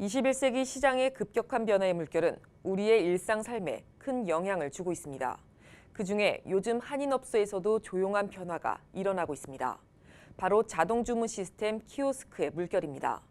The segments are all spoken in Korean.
21세기 시장의 급격한 변화의 물결은 우리의 일상 삶에 큰 영향을 주고 있습니다. 그중에 요즘 한인업소에서도 조용한 변화가 일어나고 있습니다. 바로 자동 주문 시스템 키오스크의 물결입니다.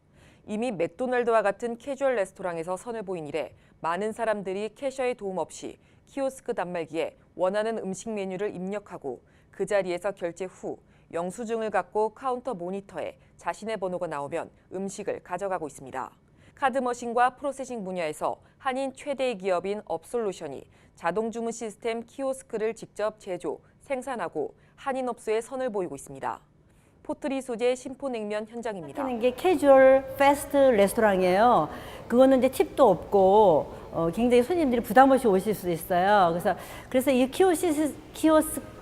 이미 맥도날드와 같은 캐주얼 레스토랑에서 선을 보인 이래 많은 사람들이 캐셔의 도움 없이 키오스크 단말기에 원하는 음식 메뉴를 입력하고 그 자리에서 결제 후 영수증을 갖고 카운터 모니터에 자신의 번호가 나오면 음식을 가져가고 있습니다. 카드 머신과 프로세싱 분야에서 한인 최대 기업인 업솔루션이 자동 주문 시스템 키오스크를 직접 제조, 생산하고 한인 업소에 선을 보이고 있습니다. 포트리 소재 심포냉면 현장입니다. 하는 게 캐주얼 패스트 레스토랑이에요. 그거는 이제 팁도 없고 어, 굉장히 손님들이 부담 없이 오실 수 있어요. 그래서 그래서 이 키오시스 키오스크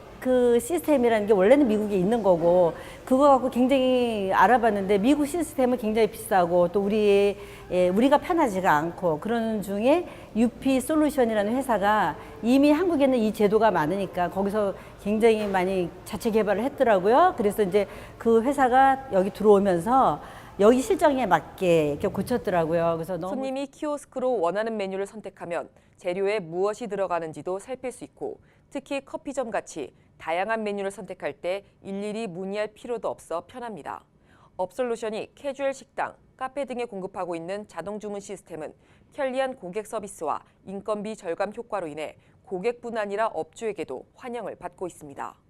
시스템이라는 게 원래는 미국에 있는 거고 그거 갖고 굉장히 알아봤는데 미국 시스템은 굉장히 비싸고 또 우리 예, 우리가 편하지가 않고 그런 중에 UP 솔루션이라는 회사가 이미 한국에는 이 제도가 많으니까 거기서 굉장히 많이 자체 개발을 했더라고요. 그래서 이제 그 회사가 여기 들어오면서 여기 실정에 맞게 이렇게 고쳤더라고요. 그래서 너무 손님이 키오스크로 원하는 메뉴를 선택하면 재료에 무엇이 들어가는지도 살필 수 있고 특히 커피점 같이 다양한 메뉴를 선택할 때 일일이 문의할 필요도 없어 편합니다. 업솔루션이 캐주얼 식당, 카페 등에 공급하고 있는 자동 주문 시스템은 편리한 고객 서비스와 인건비 절감 효과로 인해 고객뿐 아니라 업주에게도 환영을 받고 있습니다.